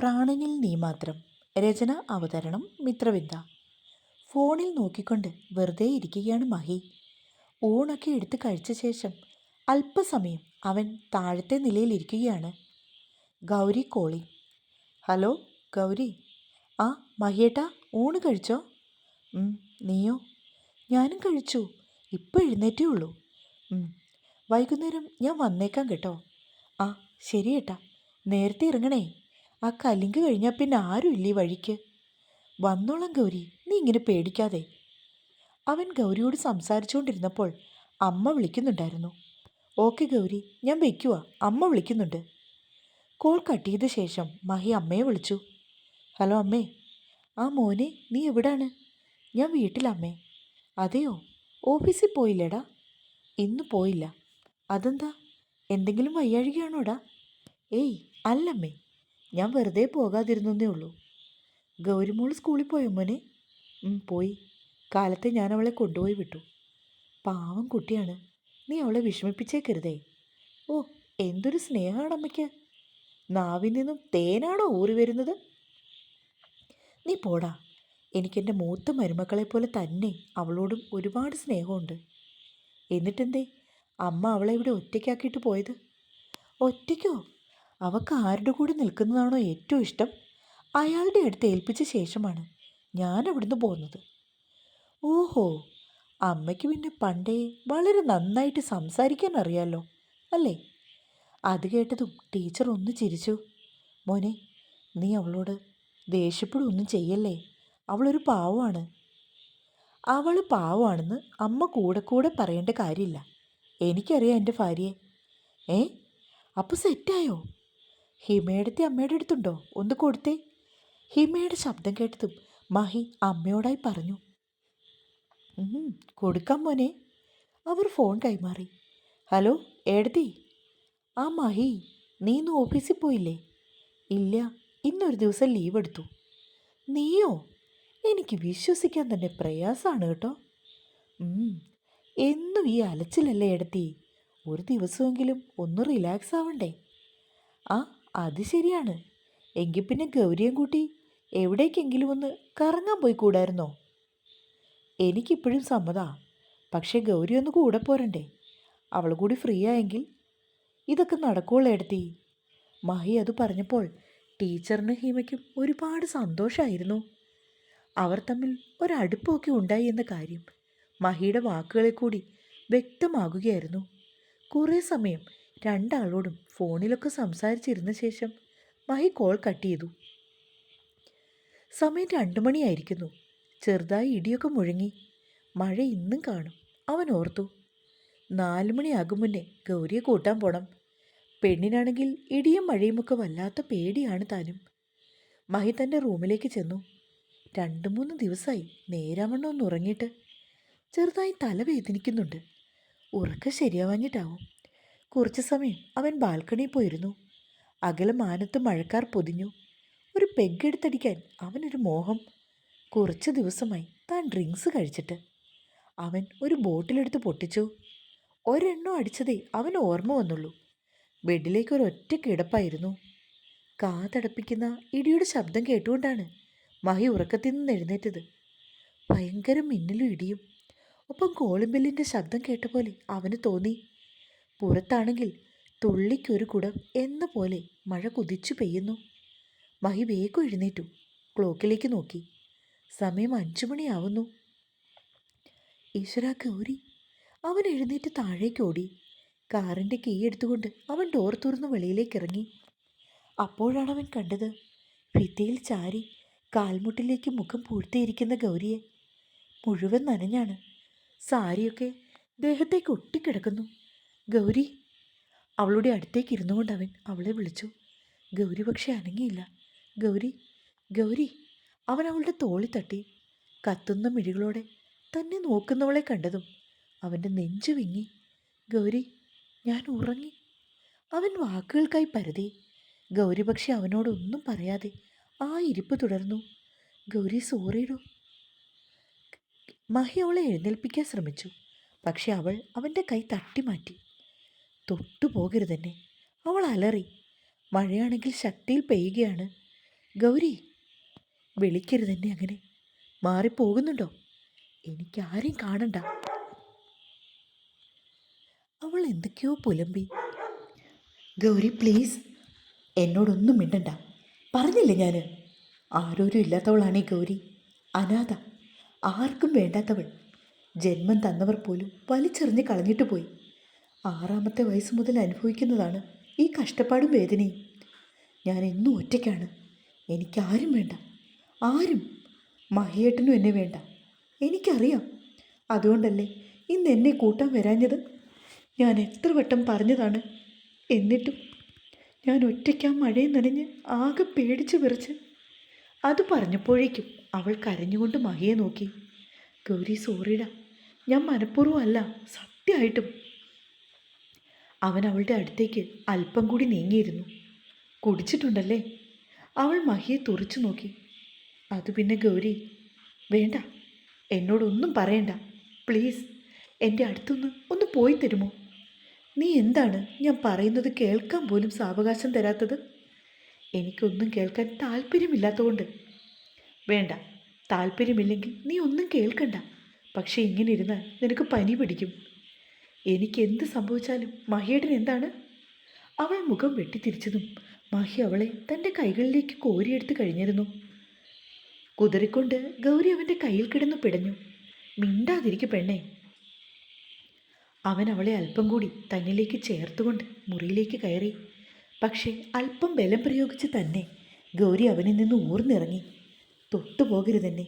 പ്രാണനിൽ നീ മാത്രം. രചന അവതരണം മിത്രവിന്ദ ഫോണിൽ നോക്കിക്കൊണ്ട് വെറുതെ ഇരിക്കുകയാണ് മഹി. ഊണൊക്കെ എടുത്ത് കഴിച്ച ശേഷം അല്പസമയം അവൻ താഴത്തെ നിലയിലിരിക്കുകയാണ് ഗൗരി കോളി. ഹലോ ഗൗരി. ആ മഹിയേട്ടാ ഊണ് കഴിച്ചോ? നീയോ? ഞാനും കഴിച്ചു. ഇപ്പം എഴുന്നേറ്റേ ഉള്ളൂ. വൈകുന്നേരം ഞാൻ വന്നേക്കാം കേട്ടോ. ആ ശരി ഏട്ടാ നേരത്തെ ഇറങ്ങണേ. ആ കലിങ്ക് കഴിഞ്ഞാൽ പിന്നെ ആരും ഇല്ലേ വഴിക്ക്? വന്നോളാം ഗൗരി നീ ഇങ്ങനെ പേടിക്കാതെ. അവൻ ഗൗരിയോട് സംസാരിച്ചുകൊണ്ടിരുന്നപ്പോൾ അമ്മ വിളിക്കുന്നുണ്ടായിരുന്നു. ഓക്കെ ഗൗരി ഞാൻ വയ്ക്കുക അമ്മ വിളിക്കുന്നുണ്ട്. കോൾ കട്ട് ചെയ്ത ശേഷം മഹി അമ്മയെ വിളിച്ചു. ഹലോ അമ്മേ ആ മോനെ നീ എവിടാണ്? ഞാൻ വീട്ടിലമ്മേ അതെയോ ഓഫീസിൽ പോയില്ലേടാ? ഇന്ന് പോയില്ല. അതെന്താ എന്തെങ്കിലും വയ്യാഴികയാണോടാ? ഏയ് അല്ലമ്മേ. ഞാൻ വെറുതെ പോകാതിരുന്നേ ഉള്ളൂ. ഗൗരിമോൾ സ്കൂളിൽ പോയോ മോനെ? പോയി. കാലത്തെ ഞാൻ അവളെ കൊണ്ടുപോയി വിട്ടു. പാവം കുട്ടിയാണ്. നീ അവളെ വിഷമിപ്പിച്ചേക്കരുതേ. ഓ എന്തൊരു സ്നേഹമാണ് അമ്മയ്ക്ക്. നാവിൽ നിന്നും തേനാണോ ഊറി വരുന്നത്? നീ പോടാ. എനിക്കെന്റെ മൂത്ത മരുമക്കളെ പോലെ തന്നെ അവളോടും ഒരുപാട് സ്നേഹമുണ്ട്. എന്നിട്ടെന്തേ? അമ്മ അവളെ ഇവിടെ ഒറ്റയ്ക്കാക്കിയിട്ട് പോയത്? ഒറ്റയ്ക്കോ? അവൾക്ക് ആരുടെ കൂടെ നിൽക്കുന്നതാണോ ഏറ്റവും ഇഷ്ടം? അയാളുടെ അടുത്ത് ഏൽപ്പിച്ച ശേഷമാണ് ഞാൻ അവിടുന്ന് പോകുന്നത് ഓഹോ അമ്മയ്ക്ക് പിന്നെ പണ്ടേ വളരെ നന്നായിട്ട് സംസാരിക്കാൻ അറിയാലോ അല്ലേ? അത് കേട്ടതും ടീച്ചർ ഒന്ന് ചിരിച്ചു. മോനെ നീ അവളോട് ദേഷ്യപ്പെടുകയൊന്നും ചെയ്യല്ലേ? അവളൊരു പാവമാണ്. അവൾ പാവമാണെന്ന് അമ്മ കൂടെ കൂടെ പറയേണ്ട കാര്യമില്ല. എനിക്കറിയാം എന്റെ ഭാര്യയെ. ഏ? അപ്പോൾ സെറ്റായോ ഹിമയുടെത്തെ അമ്മയുടെ അടുത്തുണ്ടോ? ഒന്ന് കൊടുത്തേ. ഹിമയുടെ ശബ്ദം കേട്ടതും മഹി അമ്മയോടായി പറഞ്ഞു. "ഉം, കൊടുക്കാം മോനെ. അവർ ഫോൺ കൈമാറി. ഹലോ ഏടത്തി ആ മഹി നീ ഇന്ന് ഓഫീസിൽ പോയില്ലേ? ഇല്ല ഇന്നൊരു ദിവസം ലീവ് എടുത്തു. നീയോ? എനിക്ക് വിശ്വസിക്കാൻ തന്നെ പ്രയാസമാണ് കേട്ടോ. എന്നും ഈ അലച്ചിലല്ലേ എടുത്തി ഒരു ദിവസമെങ്കിലും ഒന്ന് റിലാക്സ് ആവണ്ടേ? ആ അത് ശരിയാണ്. എങ്കിൽ പിന്നെ ഗൗരിയും കൂട്ടി എവിടേക്കെങ്കിലും ഒന്ന് കറങ്ങാൻ പോയി കൂടായിരുന്നോ എനിക്കിപ്പോഴും സമ്മതാ. പക്ഷേ ഗൗരി ഒന്ന് കൂടെ പോരണ്ടേ? അവൾ കൂടി ഫ്രീ ആയെങ്കിൽ ഇതൊക്കെ നടക്കുള്ളൂ എടുത്തി. മഹി അത് പറഞ്ഞപ്പോൾ ടീച്ചറിനും ഹീമയ്ക്കും ഒരുപാട് സന്തോഷമായിരുന്നു അവർ തമ്മിൽ ഒരടുപ്പമൊക്കെ ഉണ്ടായി എന്ന കാര്യം മഹിയുടെ വാക്കുകളിൽ കൂടി വ്യക്തമാകുകയായിരുന്നു. കുറേ സമയം രണ്ടാളോടും ഫോണിലൊക്കെ സംസാരിച്ചിരുന്ന ശേഷം മഹി കോൾ കട്ട് ചെയ്തു. സമയം രണ്ടു മണിയായിരിക്കുന്നു ചെറുതായി ഇടിയൊക്കെ മുഴങ്ങി. മഴ ഇന്നും കാണും. അവൻ ഓർത്തു. നാലു മണിയാകും മുന്നേ ഗൗരിയെ കൂട്ടാൻ പോണം. പെണ്ണിനാണെങ്കിൽ ഇടിയും മഴയുമൊക്കെ വല്ലാത്ത പേടിയാണ് താനും. മഹി തന്റെ റൂമിലേക്ക് ചെന്നു. രണ്ടു മൂന്ന് ദിവസമായി നേരാവണ്ണം ഒന്ന് ഉറങ്ങിയിട്ട്. ചെറുതായി തല വേദനിക്കുന്നുണ്ട് ഉറക്കം ശരിയാവാഞ്ഞിട്ടാവും. കുറച്ച് സമയം അവൻ ബാൽക്കണിയിൽ പോയിരുന്നു. അകലെ മാനത്ത് മഴക്കാർ പൊതിഞ്ഞു. ഒരു പെഗ് എടുത്തടിക്കാൻ അവനൊരു മോഹം. കുറച്ച് ദിവസമായി താൻ ഡ്രിങ്ക്സ് കഴിച്ചിട്ട്. അവൻ ഒരു ബോട്ടിലെടുത്ത് പൊട്ടിച്ചു. ഒരെണ്ണം അടിച്ചതേ അവൻ ഓർമ്മ വന്നുള്ളൂ. ബെഡിലേക്ക് ഒരു ഒറ്റ കിടപ്പായിരുന്നു. കാതടപ്പിക്കുന്ന ഇടിയുടെ ശബ്ദം കേട്ടുകൊണ്ടാണ് മഹി ഉറക്കത്തിൽ നിന്ന് എഴുന്നേറ്റത്. ഭയങ്കര മിന്നലും ഇടിയും. ഒപ്പം കോളിംബെല്ലിന്റെ ശബ്ദം കേട്ട പോലെ അവന് തോന്നി പുറത്താണെങ്കിൽ തുള്ളിക്കൊരു കുടം എന്ന പോലെ മഴ കുതിച്ചു പെയ്യുന്നു. മഹി വേഗം എഴുന്നേറ്റു. ക്ലോക്കിലേക്ക് നോക്കി. സമയം അഞ്ചു മണിയാവുന്നു. ഈശ്വര ഗൗരി അവൻ എഴുന്നേറ്റ് താഴേക്ക് ഓടി. കാറിന്റെ കീ എടുത്തുകൊണ്ട് അവൻ ഡോർ തുറന്ന് വെളിയിലേക്ക് ഇറങ്ങി. അപ്പോഴാണ് അവൻ കണ്ടത് ഭിത്തിയിൽ ചാരി കാൽമുട്ടിലേക്ക് മുഖം പൂഴ്ത്തിയിരിക്കുന്ന ഗൗരിയെ. മുഴുവൻ നനഞ്ഞാണ്. സാരിയൊക്കെ ദേഹത്തേക്ക് ഒട്ടിക്കിടക്കുന്നു. ഗൗരി അവളുടെ അടുത്തേക്ക് ഇരുന്നു കൊണ്ട് അവൻ അവളെ വിളിച്ചു. ഗൗരി പക്ഷെ അനങ്ങിയില്ല. ഗൗരി ഗൗരി അവൻ അവളുടെ തോളി തട്ടി. കത്തുന്ന മിഴികളോടെ തന്നെ നോക്കുന്നവളെ കണ്ടതും അവന്റെ നെഞ്ചു വിങ്ങി. ഗൗരി ഞാൻ ഉറങ്ങി. അവൻ വാക്കുകൾക്കായി പരതി. ഗൗരി പക്ഷെ അവനോടൊന്നും പറയാതെ ആ ഇരിപ്പ് തുടർന്നു. ഗൗരി സോറിയിടൂ മഹി അവളെ എഴുന്നേൽപ്പിക്കാൻ ശ്രമിച്ചു. പക്ഷെ അവൾ അവന്റെ കൈ തട്ടി മാറ്റി തൊട്ടു പോകരുതെന്നെ അവൾ അലറി. മഴയാണെങ്കിൽ ശക്തിയിൽ പെയ്യുകയാണ്. ഗൗരി വിളിക്കരുതെന്നെ അങ്ങനെ. മാറിപ്പോകുന്നുണ്ടോ? എനിക്കാരെയും കാണണ്ട. അവൾ എന്തൊക്കെയോ പുലമ്പി. ഗൗരി പ്ലീസ് എന്നോടൊന്നും മിണ്ടണ്ട. പറഞ്ഞില്ലേ ഞാൻ ആരോരും ഇല്ലാത്തവളാണ് ഈ ഗൗരി. അനാഥ. ആർക്കും വേണ്ടാത്തവൾ. ജന്മം തന്നവർ പോലും വലിച്ചെറിഞ്ഞ് കളഞ്ഞിട്ട് പോയി. ആറാമത്തെ വയസ്സ് മുതൽ അനുഭവിക്കുന്നതാണ് ഈ കഷ്ടപ്പാടും വേദനയും. ഞാൻ എന്നും ഒറ്റയ്ക്കാണ്. എനിക്കാരും വേണ്ട. ആരും മഹിയേട്ടനും എന്നെ വേണ്ട. എനിക്കറിയാം. അതുകൊണ്ടല്ലേ ഇന്ന് എന്നെ കൂട്ടാൻ വരാഞ്ഞത്. ഞാൻ എത്ര വട്ടം പറഞ്ഞതാണ്. എന്നിട്ടും ഞാൻ ഒറ്റയ്ക്കാ മഴയെ നനഞ്ഞ് ആകെ പേടിച്ച് വിറച്ച്. അത് പറഞ്ഞപ്പോഴേക്കും അവൾ കരഞ്ഞുകൊണ്ട് മഹിയെ നോക്കി. ഗൗരി സോറിടാ ഞാൻ മനഃപൂർവമല്ല സത്യമായിട്ടും അവൻ അവളുടെ അടുത്തേക്ക് അല്പം കൂടി നീങ്ങിയിരുന്നു. കുടിച്ചിട്ടുണ്ടല്ലേ? അവൾ മഹിയെ തുറച്ചു നോക്കി. അത് പിന്നെ ഗൗരി വേണ്ട. എന്നോടൊന്നും പറയണ്ട. പ്ലീസ് എന്റെ അടുത്തൊന്ന് ഒന്ന് പോയി തരുമോ? നീ എന്താണ് ഞാൻ പറയുന്നത് കേൾക്കാൻ പോലും സാവകാശം തരാത്തത്? എനിക്കൊന്നും കേൾക്കാൻ താല്പര്യമില്ലാത്തതുകൊണ്ട്. വേണ്ട താല്പര്യമില്ലെങ്കിൽ നീ ഒന്നും കേൾക്കണ്ട. പക്ഷേ ഇങ്ങനെ ഇരുന്നാൽ നിനക്ക് പനി പിടിക്കും. എനിക്ക് എന്ത് സംഭവിച്ചാലും മഹിയുടെ എന്താണ്? അവൾ മുഖം വെട്ടിത്തിരിച്ചതും മഹി അവളെ തന്റെ കൈകളിലേക്ക് കോരിയെടുത്ത് കഴിഞ്ഞിരുന്നു. കുതിറിക്കൊണ്ട് ഗൗരി അവന്റെ കയ്യിൽ കിടന്നു പിടഞ്ഞു. മിണ്ടാതിരിക്കു പെണ്ണേ. അവൻ അവളെ അല്പം കൂടി തന്നിലേക്ക് ചേർത്തുകൊണ്ട് മുറിയിലേക്ക് കയറി. പക്ഷേ അല്പം ബലം പ്രയോഗിച്ച് തന്നെ ഗൗരി അവനിൽ നിന്ന് ഊർന്നിറങ്ങി. തൊട്ടുപോകരുതെന്നെ.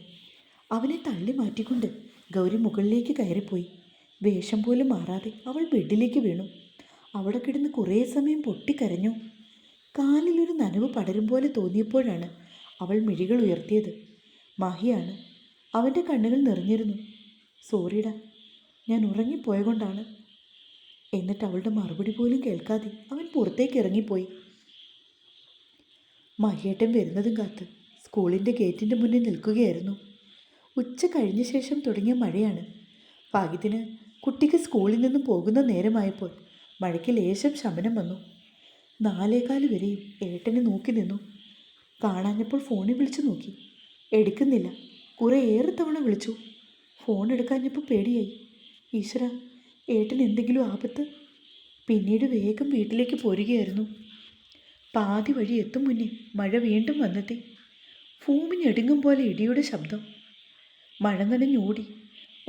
അവനെ തള്ളി മാറ്റിക്കൊണ്ട് ഗൗരി മുകളിലേക്ക് കയറിപ്പോയി. വേഷം പോലും മാറാതെ അവൾ ബെഡിലേക്ക് വീണു. അവിടെ കിടന്ന് കുറേ സമയം പൊട്ടിക്കരഞ്ഞു. കാലിലൊരു നനവ് പടരും പോലെ തോന്നിയപ്പോഴാണ് അവൾ മിഴികൾ ഉയർത്തിയത്. മഹിയാണ്. അവന്റെ കണ്ണുകൾ നിറഞ്ഞിരുന്നു. സോറിടാ ഞാൻ ഉറങ്ങിപ്പോയ കൊണ്ടാണ് എന്നിട്ട് അവളുടെ മറുപടി പോലും കേൾക്കാതെ അവൻ പുറത്തേക്ക് ഇറങ്ങിപ്പോയി. മഹിയേട്ടൻ വരുന്നതും കാത്ത് സ്കൂളിന്റെ ഗേറ്റിന്റെ മുന്നിൽ നിൽക്കുകയായിരുന്നു. ഉച്ച കഴിഞ്ഞ ശേഷം തുടങ്ങിയ മഴയാണ്. ഭാഗ്യത്തിന് കുട്ടിക്ക് സ്കൂളിൽ നിന്നും പോകുന്ന നേരമായപ്പോൾ മഴയ്ക്ക് ലേശം ശമനം വന്നു. നാലേകാൽ വരെയും ഏട്ടനെ നോക്കി നിന്നു. കാണാഞ്ഞപ്പോൾ ഫോണിൽ വിളിച്ചു നോക്കി. എടുക്കുന്നില്ല. കുറേ ഏറെ തവണ വിളിച്ചു. ഫോൺ എടുക്കാഞ്ഞപ്പോൾ പേടിയായി. ഈശ്വര ഏട്ടൻ എന്തെങ്കിലും ആപത്ത്? പിന്നീട് വേഗം വീട്ടിലേക്ക് പോരുകയായിരുന്നു. പാതി വഴി എത്തും മുന്നേ മഴ വീണ്ടും വന്നെത്തി. ഭൂമി ഞെടുങ്ങും പോലെ ഇടിയുടെ ശബ്ദം. മഴ നനഞ്ഞോടി.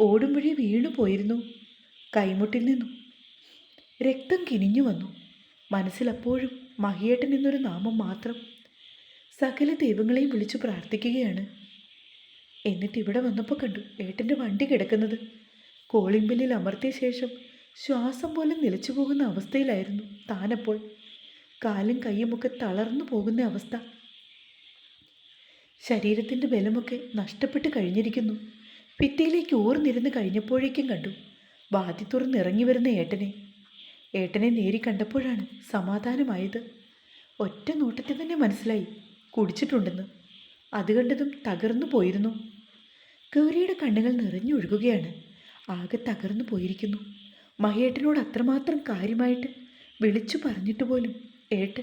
ഓടും വഴി വീണു പോയിരുന്നു കൈമുട്ടിൽ നിന്നു. രക്തം കിനിഞ്ഞു വന്നു. മനസ്സിലപ്പോഴും മഹിയേട്ടൻ എന്നൊരു നാമം മാത്രം സകല ദൈവങ്ങളെയും വിളിച്ചു പ്രാർത്ഥിക്കുകയാണ്. എന്നിട്ട് ഇവിടെ വന്നപ്പോൾ കണ്ടു ഏട്ടന്റെ വണ്ടി കിടക്കുന്നത്. കോളിംഗ് അമർത്തിയ ശേഷം ശ്വാസം പോലും നിലച്ചു പോകുന്ന അവസ്ഥയിലായിരുന്നു താനപ്പോൾ. കാലും കൈയുമൊക്കെ തളർന്നു പോകുന്ന അവസ്ഥ. ശരീരത്തിന്റെ ബലമൊക്കെ നഷ്ടപ്പെട്ട് കഴിഞ്ഞിരിക്കുന്നു. ഭിത്തിയിലേക്ക് ഊർന്നിരുന്ന് കഴിഞ്ഞപ്പോഴേക്കും കണ്ടു വാതി തുറന്നിറങ്ങി വരുന്ന ഏട്ടനെ. ഏട്ടനെ നേരി കണ്ടപ്പോഴാണ് സമാധാനമായത്. ഒറ്റ നോട്ടത്തിൽ തന്നെ മനസ്സിലായി. കുടിച്ചിട്ടുണ്ടെന്ന്. അത് കണ്ടതും തകർന്നു പോയിരുന്നു. ഗൗരിയുടെ കണ്ണുകൾ നിറഞ്ഞൊഴുകുകയാണ് ആകെ തകർന്നു പോയിരിക്കുന്നു. മഹേട്ടനോട് അത്രമാത്രം കാര്യമായിട്ട് വിളിച്ചു പറഞ്ഞിട്ട് പോലും ഏട്ടൻ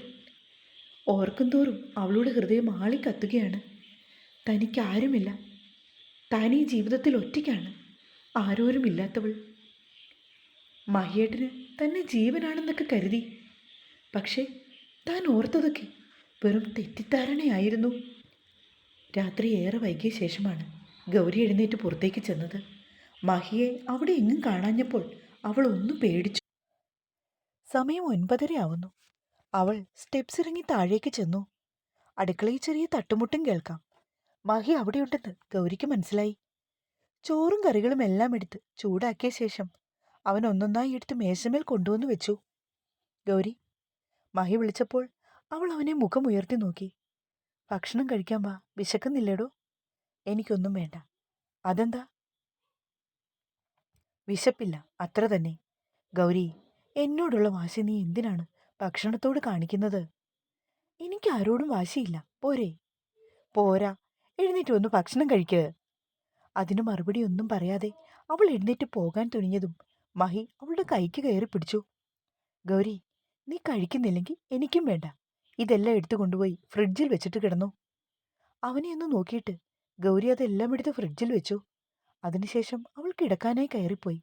ഓർക്കും തോറും അവളുടെ ഹൃദയം ആളിക്കത്തുകയാണ് തനിക്കാരുമില്ല. താനീ ജീവിതത്തിൽ ഒറ്റയ്ക്കാണ്. ആരോരുമില്ലാത്തവൾ. മഹിയേട്ടന് തന്നെ ജീവനാണെന്നൊക്കെ കരുതി. പക്ഷേ താൻ ഓർത്തതൊക്കെ വെറും തെറ്റിദ്ധാരണയായിരുന്നു. രാത്രി ഏറെ വൈകിയ ശേഷമാണ് ഗൗരി എഴുന്നേറ്റ് പുറത്തേക്ക് ചെന്നത്. മഹിയെ അവിടെ എങ്ങും കാണാഞ്ഞപ്പോൾ അവൾ ഒന്നും പേടിച്ചു. സമയം ഒൻപതരയാവുന്നു അവൾ സ്റ്റെപ്സ് ഇറങ്ങി താഴേക്ക് ചെന്നു. അടുക്കളയിൽ ചെറിയ തട്ടുമുട്ടും കേൾക്കാം. മഹി അവിടെയുണ്ടെന്ന് ഗൗരിക്ക് മനസ്സിലായി. ചോറും കറികളും എല്ലാം എടുത്ത് ചൂടാക്കിയ ശേഷം അവൻ ഒന്നൊന്നായി എടുത്ത് മേശമേൽ കൊണ്ടുവന്നു വെച്ചു. ഗൗരി മഹി വിളിച്ചപ്പോൾ അവൾ അവനെ മുഖം ഉയർത്തി നോക്കി. ഭക്ഷണം കഴിക്കാൻ വാ വിശക്കുന്നില്ലേടോ? എനിക്കൊന്നും വേണ്ട. അതെന്താ? വിശപ്പില്ല അത്ര തന്നെ. ഗൗരി എന്നോടുള്ള വാശി നീ എന്തിനാണ് ഭക്ഷണത്തോട് കാണിക്കുന്നത്? എനിക്ക് ആരോടും വാശിയില്ല പോരെ. പോരാ എഴുന്നേറ്റ് വന്ന് ഭക്ഷണം കഴിക്കുക അതിന് മറുപടി ഒന്നും പറയാതെ അവൾ എഴുന്നേറ്റ് പോകാൻ തുനിഞ്ഞതും മഹി അവളുടെ കൈക്ക് കയറി പിടിച്ചു. ഗൗരി നീ കഴിക്കുന്നില്ലെങ്കിൽ എനിക്കും വേണ്ട. ഇതെല്ലാം എടുത്തു കൊണ്ടുപോയി ഫ്രിഡ്ജിൽ വെച്ചിട്ട് കിടന്നു. അവനെ ഒന്ന് നോക്കിയിട്ട് ഗൗരി അതെല്ലാം എടുത്ത് ഫ്രിഡ്ജിൽ വെച്ചു. അതിനുശേഷം അവൾ കിടക്കാനായി കയറിപ്പോയി.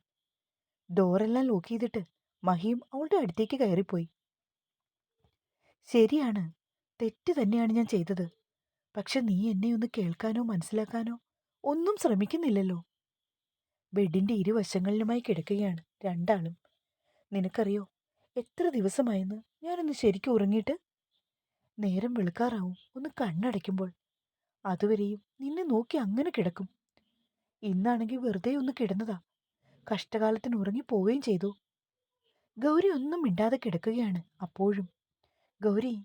ഡോറെല്ലാം ലോക്ക് ചെയ്തിട്ട് മഹിയും അവളുടെ അടുത്തേക്ക് കയറിപ്പോയി. ശരിയാണ്. തെറ്റ് തന്നെയാണ് ഞാൻ ചെയ്തത്. പക്ഷെ നീ എന്നെ ഒന്ന് കേൾക്കാനോ മനസ്സിലാക്കാനോ ഒന്നും ശ്രമിക്കുന്നില്ലല്ലോ. ബെഡിന്റെ ഇരുവശങ്ങളിലുമായി കിടക്കുകയാണ് രണ്ടാളും. നിനക്കറിയോ എത്ര ദിവസമായെന്ന്? ഞാനൊന്ന് ശരിക്കും ഉറങ്ങിയിട്ട്. നേരം വെളുക്കാറാവും ഒന്ന് കണ്ണടയ്ക്കുമ്പോൾ. അതുവരെയും നിന്നെ നോക്കി അങ്ങനെ കിടക്കും. ഇന്നാണെങ്കിൽ വെറുതെ ഒന്ന് കിടന്നതാ. കഷ്ടകാലത്തിന് ഉറങ്ങിപ്പോവുകയും ചെയ്തു. ഗൗരി ഒന്നും മിണ്ടാതെ കിടക്കുകയാണ് അപ്പോഴും. ഗൗരി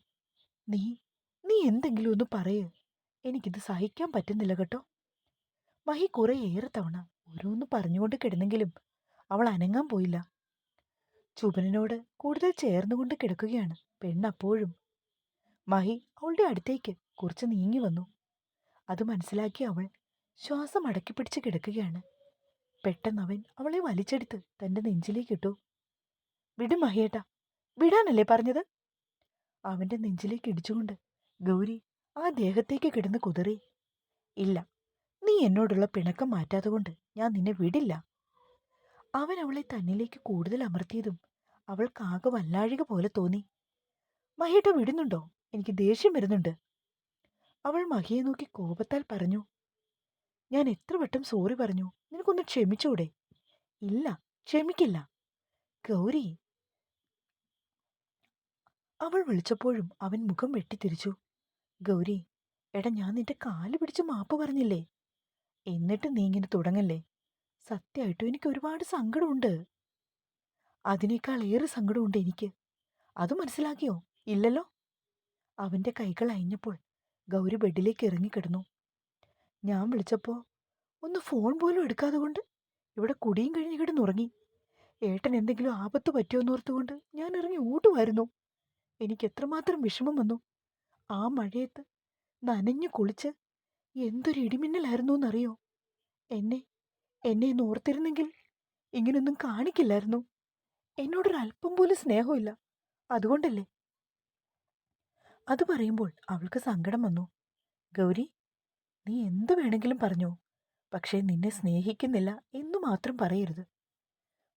നീ നീ എന്തെങ്കിലും ഒന്ന് പറയ്. എനിക്കിത് സഹിക്കാൻ പറ്റുന്നില്ല കേട്ടോ. മഹി കുറേ ഏറെ തവണ. ഓരോന്ന് പറഞ്ഞുകൊണ്ട് കിടന്നെങ്കിലും അവൾ അനങ്ങാൻ പോയില്ല. ചുബനോട് കൂടുതൽ ചേർന്നുകൊണ്ട് കിടക്കുകയാണ് പെണ്ണപ്പോഴും മഹി അവളുടെ അടുത്തേക്ക് കുറച്ച് നീങ്ങി വന്നു. അത് മനസ്സിലാക്കി അവൾ ശ്വാസം അടക്കി പിടിച്ച് കിടക്കുകയാണ്. പെട്ടെന്ന് അവൻ അവളെ വലിച്ചെടുത്ത് തന്റെ നെഞ്ചിലേക്ക് ഇട്ടു. വിട് മഹിയേട്ടാ വിടാനല്ലേ പറഞ്ഞത്? അവന്റെ നെഞ്ചിലേക്ക് ഇടിച്ചുകൊണ്ട് ഗൗരി ആ ദേഹത്തേക്ക് കിടന്ന് കുതിറി. ഇല്ല നീ എന്നോടുള്ള പിണക്കം മാറ്റാതുകൊണ്ട് ഞാൻ നിന്നെ വിടില്ല. അവൻ അവളെ തന്നിലേക്ക് കൂടുതൽ അമർത്തിയതും അവൾക്കാകെ വല്ലാഴിക പോലെ തോന്നി. മഹിയേട്ട വിടുന്നുണ്ടോ? എനിക്ക് ദേഷ്യം വരുന്നുണ്ട്. അവൾ മഹിയെ നോക്കി കോപത്താൽ പറഞ്ഞു. ഞാൻ എത്ര വട്ടം സോറി പറഞ്ഞു. നിനക്കൊന്ന് ക്ഷമിച്ചൂടെ? ഇല്ല ക്ഷമിക്കില്ല. ഗൗരി. അവൾ വിളിച്ചപ്പോഴും അവൻ മുഖം വെട്ടിത്തിരിച്ചു. ഗൗരി എടാ ഞാൻ നിന്റെ കാൽ പിടിച്ച് മാപ്പ് പറഞ്ഞില്ലേ? എന്നിട്ട് നീ ഇങ്ങനെ തുടങ്ങല്ലേ? സത്യമായിട്ടും എനിക്ക് ഒരുപാട് സങ്കടമുണ്ട്. അതിനേക്കാൾ ഏറെ സങ്കടമുണ്ട് എനിക്ക്. അത് മനസ്സിലാക്കിയോ? ഇല്ലല്ലോ? അവന്റെ കൈകൾ അയഞ്ഞപ്പോൾ ഗൗരി ബെഡിലേക്ക് ഇറങ്ങിക്കിടന്നു. ഞാൻ വിളിച്ചപ്പോൾ ഒന്ന് ഫോൺ പോലും എടുക്കാതെ കൊണ്ട് ഇവിടെ കുടിയും കഴിഞ്ഞ് കിടന്നുറങ്ങി. ഏട്ടൻ എന്തെങ്കിലും ആപത്ത് പറ്റുമെന്നോർത്തുകൊണ്ട് ഞാൻ ഇറങ്ങി ഊട്ടുമായിരുന്നു. എനിക്ക് എത്രമാത്രം വിഷമം വന്നു. ആ മഴയത്ത് നനഞ്ഞു കുളിച്ച് എന്തൊരു ഇടിമിന്നലായിരുന്നു എന്നറിയോ എന്നെ എന്നെ ഇന്ന് ഓർത്തിരുന്നെങ്കിൽ ഇങ്ങനൊന്നും കാണിക്കില്ലായിരുന്നു. എന്നോടൊരു അല്പം പോലും സ്നേഹമില്ല. അതുകൊണ്ടല്ലേ? അത് പറയുമ്പോൾ അവൾക്ക് സങ്കടം വന്നു. ഗൗരി നീ എന്ത് വേണമെങ്കിലും പറഞ്ഞോ. പക്ഷേ നിന്നെ സ്നേഹിക്കുന്നില്ല എന്നു മാത്രം പറയരുത്.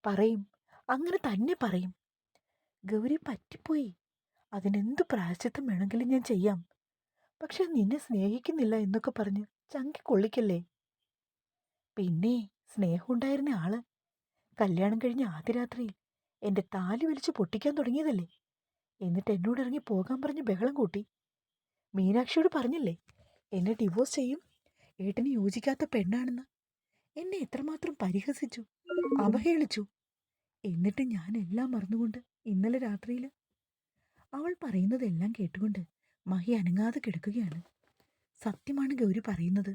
പറയും അങ്ങനെ തന്നെ പറയും. ഗൗരി പറ്റിപ്പോയി. അതിനെന്ത് പ്രായശ്ചിത്തം വേണമെങ്കിലും ഞാൻ ചെയ്യാം. പക്ഷെ നിന്നെ സ്നേഹിക്കുന്നില്ല എന്നൊക്കെ പറഞ്ഞ് ചങ്കി കൊള്ളിക്കല്ലേ പിന്നെ സ്നേഹമുണ്ടായിരുന്ന ആൾ കല്യാണം കഴിഞ്ഞ ആദ്യ രാത്രിയിൽ എന്റെ താലി വലിച്ചു പൊട്ടിക്കാൻ തുടങ്ങിയതല്ലേ? എന്നിട്ട് എന്നോട് ഇറങ്ങി പോകാൻ പറഞ്ഞ് ബഹളം കൂട്ടി. മീനാക്ഷിയോട് പറഞ്ഞില്ലേ എന്നെ ഡിവോഴ്സ് ചെയ്യും. ഏട്ടന് യോജിക്കാത്ത പെണ്ണാണെന്ന്. എന്നെ എത്രമാത്രം പരിഹസിച്ചു അവഹേളിച്ചു. എന്നിട്ട് ഞാൻ എല്ലാം മറന്നുകൊണ്ട് ഇന്നലെ രാത്രിയിൽ അവൾ പറയുന്നതെല്ലാം കേട്ടുകൊണ്ട് മഹി അനങ്ങാതെ കിടക്കുകയാണ്. സത്യമാണ് ഗൗരി പറയുന്നത്.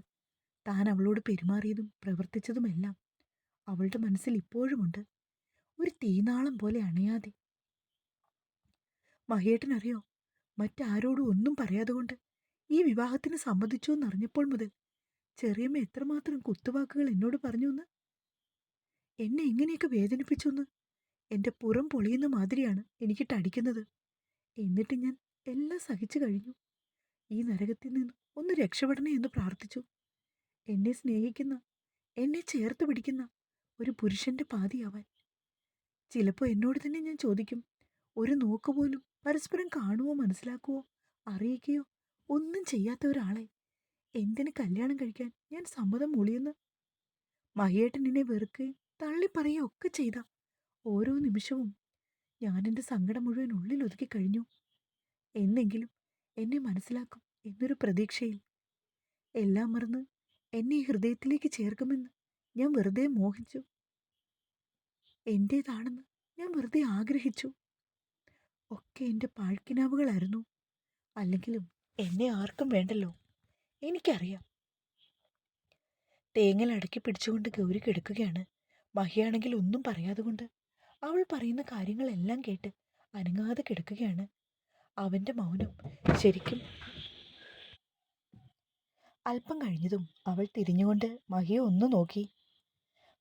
താൻ അവളോട് പെരുമാറിയതും പ്രവർത്തിച്ചതുമെല്ലാം അവളുടെ മനസ്സിൽ ഇപ്പോഴുമുണ്ട്. ഒരു തീനാളം പോലെ അണയാതെ. മഹിയേട്ടനറിയോ മറ്റാരോടും ഒന്നും പറയാതെ കൊണ്ട് ഈ വിവാഹത്തിന് സമ്മതിച്ചു എന്നറിഞ്ഞപ്പോൾ മുതൽ ചെറിയമ്മ എത്രമാത്രം കുത്തുവാക്കുകൾ എന്നോട് പറഞ്ഞു എന്ന് എന്നെ ഇങ്ങനെയൊക്കെ വേദനിപ്പിച്ചു എന്ന് എന്റെ പുറം പൊളിയുന്ന മാതിരിയാണ് എനിക്ക് ടടിക്കുന്നത് എന്നിട്ട് ഞാൻ എല്ലാം സഹിച്ചു കഴിഞ്ഞു. ഈ നരകത്തിൽ നിന്ന് ഒന്ന് രക്ഷപ്പെടണേ എന്ന് പ്രാർത്ഥിച്ചു. എന്നെ സ്നേഹിക്കുന്ന എന്നെ ചേർത്ത് പിടിക്കുന്ന ഒരു പുരുഷന്റെ പാതിയാവാൻ. ചിലപ്പോൾ എന്നോട് തന്നെ ഞാൻ ചോദിക്കും ഒരു നോക്ക് പോലും പരസ്പരം കാണുവോ മനസ്സിലാക്കുവോ അറിയിക്കുകയോ ഒന്നും ചെയ്യാത്ത ഒരാളെ എന്തിന് കല്യാണം കഴിക്കാൻ ഞാൻ സമ്മതം മൂളിയെന്ന്? മഹിയേട്ടൻ എന്നെ വെറുക്കുകയും തള്ളിപ്പറയുകയും ഒക്കെ ചെയ്ത ഓരോ നിമിഷവും ഞാൻ എന്റെ സങ്കടം മുഴുവൻ ഉള്ളിൽ ഒതുക്കി കഴിഞ്ഞു. എന്നെങ്കിലും എന്നെ മനസ്സിലാക്കും എന്നൊരു പ്രതീക്ഷയിൽ. എല്ലാം മറന്ന് എന്നെ ഹൃദയത്തിലേക്ക് ചേർക്കുമെന്ന് ഞാൻ വെറുതെ മോഹിച്ചു. എന്റേതാണെന്ന് ഞാൻ വെറുതെ ആഗ്രഹിച്ചു. ഒക്കെ എന്റെ പാഴ്ക്കിനാവുകളായിരുന്നു. അല്ലെങ്കിലും എന്നെ ആർക്കും വേണ്ടല്ലോ. എനിക്കറിയാം. തേങ്ങൽ അടക്കി പിടിച്ചുകൊണ്ട് ഗൗരി കിടക്കുകയാണ്. മഹിയാണെങ്കിൽ ഒന്നും പറയാതെ കൊണ്ട് അവൾ പറയുന്ന കാര്യങ്ങളെല്ലാം കേട്ട് അനങ്ങാതെ കിടക്കുകയാണ്. അവന്റെ മൗനം ശരിക്കും അല്പം കഴിഞ്ഞതും അവൾ തിരിഞ്ഞുകൊണ്ട് മഹിയെ ഒന്ന് നോക്കി.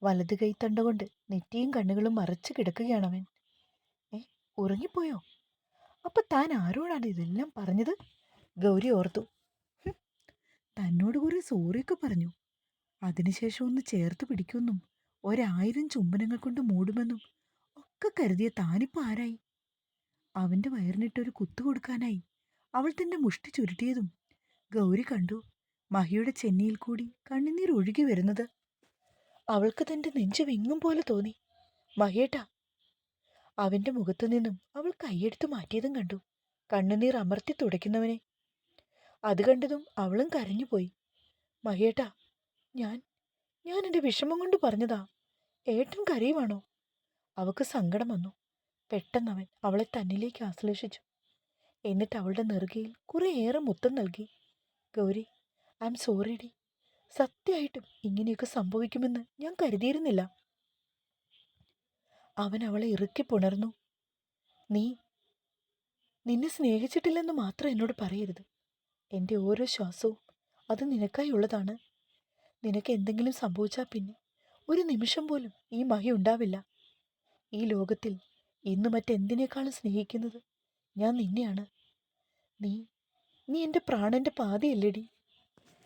വലത് കൈത്തണ്ട കൊണ്ട് നെറ്റിയും കണ്ണുകളും മറച്ചു കിടക്കുകയാണവൻ. ഏ ഉറങ്ങിപ്പോയോ? അപ്പൊ താൻ ആരോടാണ് ഇതെല്ലാം പറഞ്ഞത്? ഗൗരി ഓർത്തു. തന്നോട് കുറെ സോറിയൊക്കെ പറഞ്ഞു. അതിനുശേഷം ഒന്ന് ചേർത്ത് പിടിക്കുമെന്നും ഒരായിരം ചുംബനങ്ങൾ കൊണ്ട് മൂടുമെന്നും ഒക്കെ കരുതിയ താനിപ്പോ ആരായി? അവന്റെ വയറിനിട്ടൊരു കുത്തു കൊടുക്കാനായി. അവൾ തന്റെ മുഷ്ടി ചുരുട്ടിയതും ഗൗരി കണ്ടു മഹിയുടെ ചെന്നിയിൽ കൂടി കണ്ണുനീർ ഒഴുകി വരുന്നത്. അവൾക്ക് തന്റെ നെഞ്ചു വിങ്ങും പോലെ തോന്നി. മഹിയേട്ടാ അവന്റെ മുഖത്തു നിന്നും അവൾ കൈയെടുത്തു മാറ്റിയതും കണ്ടു. കണ്ണുനീർ അമർത്തി തുടയ്ക്കുന്നവനെ. അത് കണ്ടതും അവളും കരഞ്ഞുപോയി മഹിയേട്ടാ ഞാൻ ഞാൻ എന്റെ വിഷമം കൊണ്ട് പറഞ്ഞതാ. ഏട്ടൻ കരയുവാണോ? അവൾക്ക് സങ്കടം വന്നു. പെട്ടെന്നവൻ അവളെ തന്നിലേക്ക് ആശ്ലേഷിച്ചു. എന്നിട്ട് അവളുടെ നെറുകയിൽ കുറേയേറെ മുത്തം നൽകി. ഗൗരി ഐ എം സോറി ഡി. സത്യമായിട്ടും ഇങ്ങനെയൊക്കെ സംഭവിക്കുമെന്ന് ഞാൻ കരുതിയിരുന്നില്ല. അവൻ അവളെ ഇറുക്കി പുണർന്നു. നീ നിന്നെ സ്നേഹിച്ചിട്ടില്ലെന്ന് മാത്രം എന്നോട് പറയരുത്. എന്റെ ഓരോ ശ്വാസവും അത് നിനക്കായി ഉള്ളതാണ്. നിനക്ക് എന്തെങ്കിലും സംഭവിച്ചാൽ പിന്നെ ഒരു നിമിഷം പോലും ഈ മഹി ഉണ്ടാവില്ല. ഈ ലോകത്തിൽ ഇന്ന് മറ്റെന്തിനേക്കാളും സ്നേഹിക്കുന്നത്? ഞാൻ നിന്നെയാണ്. നീ നീ എന്റെ പ്രാണന്റെ പാതയല്ലേടി?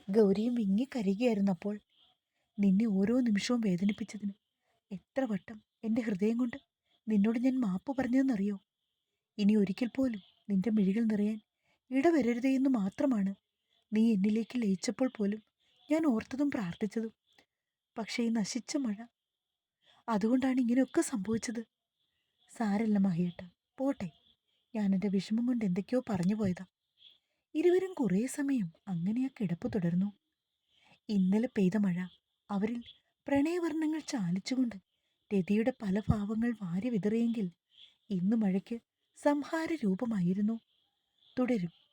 ഗൗരിയും വിങ്ങിക്കരയുകയായിരുന്നു അപ്പോൾ. നിന്നെ ഓരോ നിമിഷവും വേദനിപ്പിച്ചതിന് എത്ര വട്ടം എന്റെ ഹൃദയം കൊണ്ട് നിന്നോട് ഞാൻ മാപ്പ് പറഞ്ഞതെന്നറിയോ? ഇനി ഒരിക്കൽ പോലും നിന്റെ മിഴികൾ നിറയാൻ ഇടവരരുതേ എന്ന് മാത്രമാണ് നീ എന്നിലേക്ക് ലയിച്ചപ്പോൾ പോലും ഞാൻ ഓർത്തതും പ്രാർത്ഥിച്ചതും. പക്ഷേ ഈ നശിച്ച മഴ അതുകൊണ്ടാണ് ഇങ്ങനെയൊക്കെ സംഭവിച്ചത്. സാരല്ല മഹിയേട്ട. പോട്ടെ. ഞാൻ എന്റെ വിഷമം കൊണ്ട് എന്തൊക്കെയോ പറഞ്ഞു പോയതാ. ഇരുവരും കുറേ സമയം അങ്ങനെ ആ കിടപ്പ് തുടർന്നു. ഇന്നലെ പെയ്ത മഴ അവരിൽ പ്രണയവർണങ്ങൾ ചാലിച്ചുകൊണ്ട് രതിയുടെ പല ഭാവങ്ങൾ വാരി വിതറിയെങ്കിൽ ഇന്ന് മഴയ്ക്ക് സംഹാര രൂപമായിരുന്നു തുടരും.